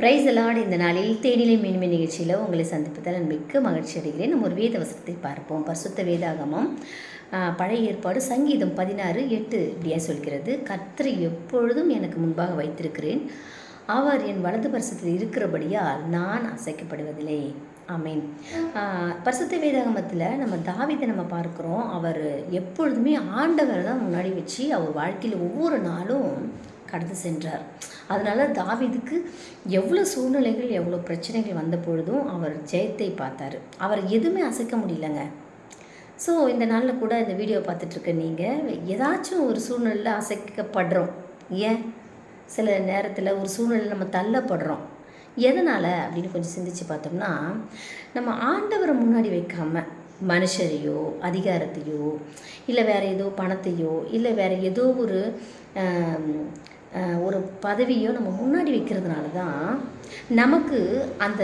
Price allot இந்த நாளில் தேனிலை மீன்மை நிகழ்ச்சியில் உங்களை சந்திப்பதால் மிக்க மகிழ்ச்சி அடைகிறேன். நம்ம ஒரு வேத வசனத்தை பார்ப்போம். பரிசுத்த வேதாகமம் பழைய ஏற்பாடு சங்கீதம் பதினாறு எட்டு இப்படியா சொல்கிறது. கர்த்தரை எப்பொழுதும் எனக்கு முன்பாக வைத்திருக்கிறேன். அவர் என் வலது பரிசத்தில் இருக்கிறபடியால் நான் அசைக்கப்படுவதில்லை. அமீன் பரிசுத்த வேதாகமத்தில் நம்ம தாவிதை நம்ம பார்க்குறோம். அவர் எப்பொழுதுமே ஆண்டவர் தான் முன்னாடி வச்சு அவர் வாழ்க்கையில் ஒவ்வொரு நாளும் கடந்து சென்றார். அதனால் தாவிதுக்கு எவ்வளோ சூழ்நிலைகள் எவ்வளோ பிரச்சனைகள் வந்த பொழுதும் அவர் ஜெயத்தை பார்த்தாரு. அவர் எதுவுமே அசைக்க முடியலங்க. ஸோ இந்த நாளில் கூட இந்த வீடியோ பார்த்துட்ருக்க நீங்கள் ஏதாச்சும் ஒரு சூழ்நிலையில் அசைக்கப்படுறோம். ஏன்? சில நேரத்தில் ஒரு சூழ்நிலையில் நம்ம தள்ளப்படுறோம். எதனால்? அப்படின்னு கொஞ்சம் சிந்திச்சு பார்த்தோம்னா நம்ம ஆண்டவரை முன்னாடி வைக்காமல் மனுஷரையோ அதிகாரத்தையோ இல்லை வேறு ஏதோ பணத்தையோ இல்லை வேறு ஏதோ ஒரு ஒரு பதவியோ நம்ம முன்னாடி வைக்கிறதுனால தான் நமக்கு அந்த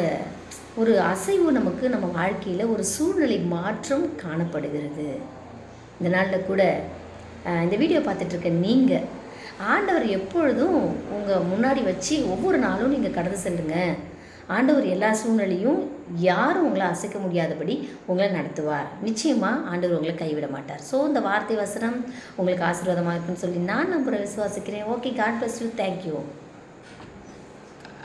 ஒரு அசைவு நமக்கு நம்ம வாழ்க்கையில் ஒரு சூழ்நிலை மாற்றம் காணப்படுகிறது. இந்த நாளில் கூட இந்த வீடியோ பார்த்துட்ருக்க நீங்கள் ஆண்டவர் எப்பொழுதும் உங்கள் முன்னாடி வச்சு ஒவ்வொரு நாளும் நீங்கள் கடந்து செல்லுங்கள் ஆண்டவர் எல்லா சூழ்நிலையும் யாரும் உங்களை அசைக்க முடியாதபடி உங்களை நடத்துவார். நிச்சயமாக ஆண்டவர் உங்களை கைவிட மாட்டார். ஸோ இந்த வார்த்தை வசனம் உங்களுக்கு ஆசீர்வாதமாக இருக்குன்னு சொல்லி நான் நம்புகிற விசுவாசிக்கிறேன். Okay God bless you thank you